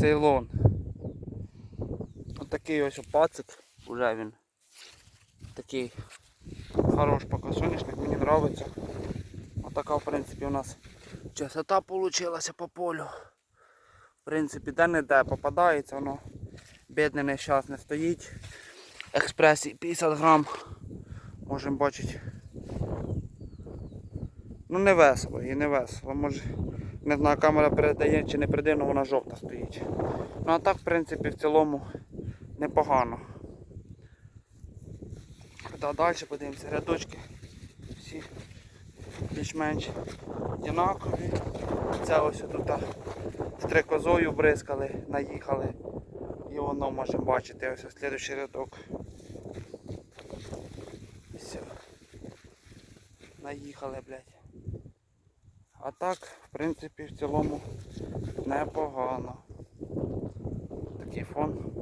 цейлон. Отакий ось опацик, уже він такий хорош поки соняшник, мені подобається. Отака в принципі у нас чистота получилася по полю. В принципі, де не де попадається, воно бідне нещасне стоїть. Експресії 50 грам. Можемо бачити. Ну не весело, і не весело. Може, не знаю, камера передає чи не передає, але вона жовта стоїть. Ну а так, в принципі, в цілому непогано. Да, далі подивимося, рядочки всі більш-менш однакові. Це ось тут стрекозою бризкали, наїхали. І воно можемо бачити ось слідуючий рядок. Все. Наїхали, блядь. А так, в принципі, в цілому непогано. Такий фон